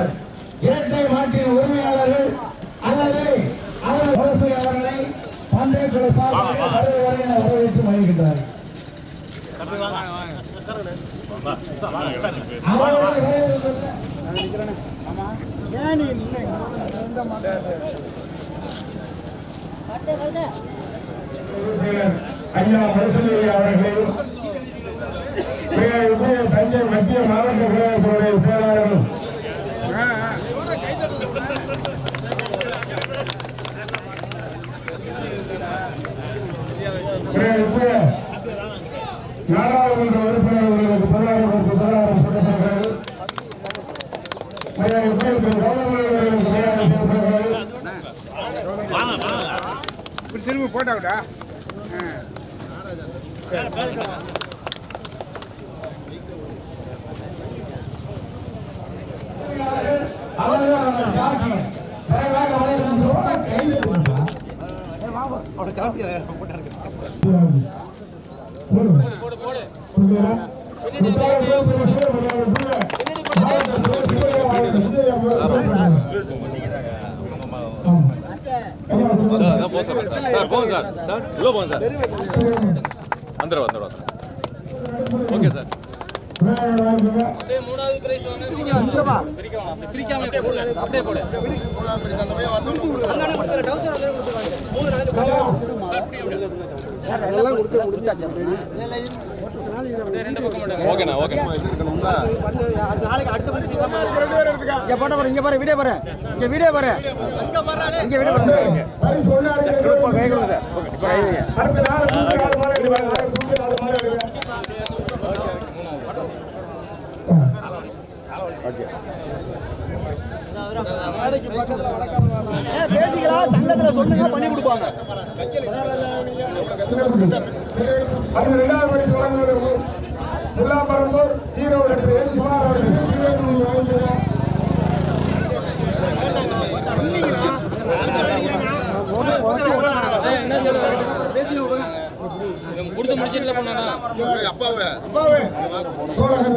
மாடு இரட்டை மாட்டின் உரிமையாளர்கள் அல்லது அவர் அரசு அவர்களை பந்தயக்குழு சார்பாக வருகை வரை என வரவேற்று வரவேற்புல ஐயா மனசலி அவர்களையும் தஞ்சை மத்திய மாவட்ட இப்படி திரும்ப போட்டாவிடா. விடா அவர்கள் அந்த ஜாக்கி போங்க சார் சார் உள்ள போங்க சார். வந்துடுவா வந்துடுவா சார். Okay sir. மூணாவது பிரைஸ் பிரிக்காம அப்படியே போடு ரெண்டு பக்கம் மட்டும் ஓகேண்ணா ஓகேண்ணா இங்க போட்டோ பாரு இங்க பாரு வீடியோ பாரு. இங்க வீடியோ பாரு. இங்க வீடியோ பாரு. பேசிக்கலாம் சங்கத்துல சொல்லுங்க பண்ணி கொடுப்பாங்க. அடுத்த இரண்டாவது பரிசு வழங்குவது முல்லாம்பரம்பூர் ஈரோடு திரு என் குமார் அவர்கள். கொடுத்து முடிச்சிடல பண்ணா அப்பாவே. சோழகன்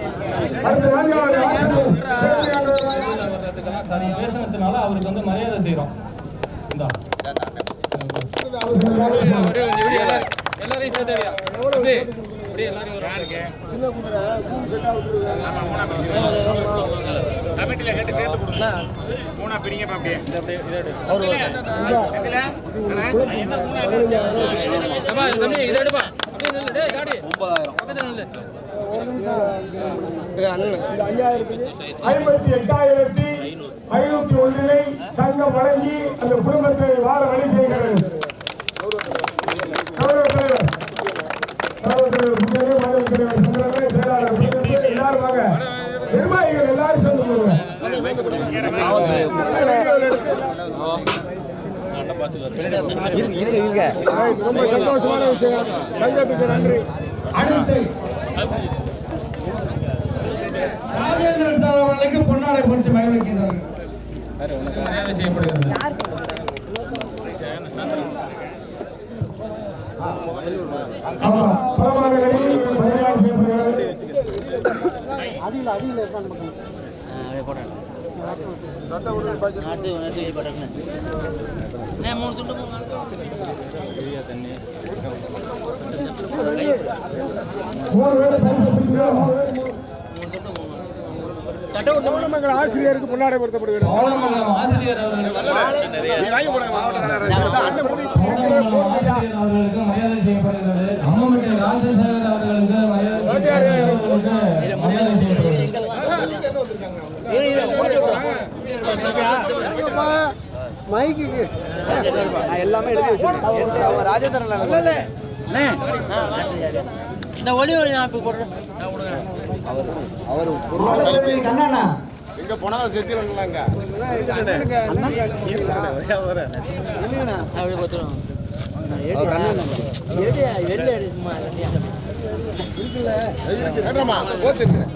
நான்காவது பேசுனதுனால அவருக்கு வந்து மரியாதை செய்யறோம் இந்தா எல்லாரும் எல்லாரையும் சேர்த்து அப்படியே அப்படியே அப்படியே எல்லாரையும் ஒரு கமிட்டில சேர்த்து கொடுங்க மூணா பிரிங்க அப்படியே இந்த அப்படியே தம்பி, அப்படியே நில்லு, டேய், தாடி. பக்கத்துல நில்லு. ஐம்பத்தி எட்டாயிரத்தி ஐநூத்தி ஒன்றினை சங்கம் வழங்கி அந்த குடும்பத்தை வார வழி செய்கிறது நிர்வாகிகள் எல்லாரும் சேர்ந்து ரொம்ப சந்தோஷமான விஷயம் சங்கத்துக்கு நன்றி. அடுத்து ராஜேந்திரன் சார் அவர்களுக்கு பொன்னாடை பொறுத்து மகிழ்விக்கிறார்கள் மரியாதை செய்யப்படுகிறது மூணு துண்டு மூணு நாலு மூணு பேர் பரிசு பிடிக்கிறோம் மூணு பேர் மூணு தட்டை விட்டு எங்கள் ஆசிரியருக்கு முன்னாடி பொருத்தப்படுகிறது சோழமங்கலம் ஆசிரியர் அவர்களுக்கு மரியாதை செய்யப்படுகிறது. அம்மமட்டை ராஜசேகர் அவர்களுக்கு மரியாதை செய்யப்படுகிறது. மைக்கு நான் எல்லாமே எழுதி வச்சிருக்கேன் அவங்க ராஜேந்திரன் இந்த ஒளி ஒளி நான் இப்போ போடுறேன் கண்ணா எங்க போனாலும் செத்திரலாங்க அப்படி பார்த்துருவோம் கேட்டமா ஓத்துருக்கிறேன்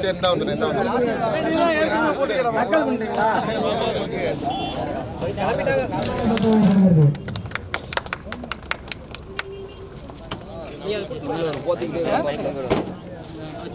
சரி இந்தா வந்துடுறேன் வந்துடுறேன்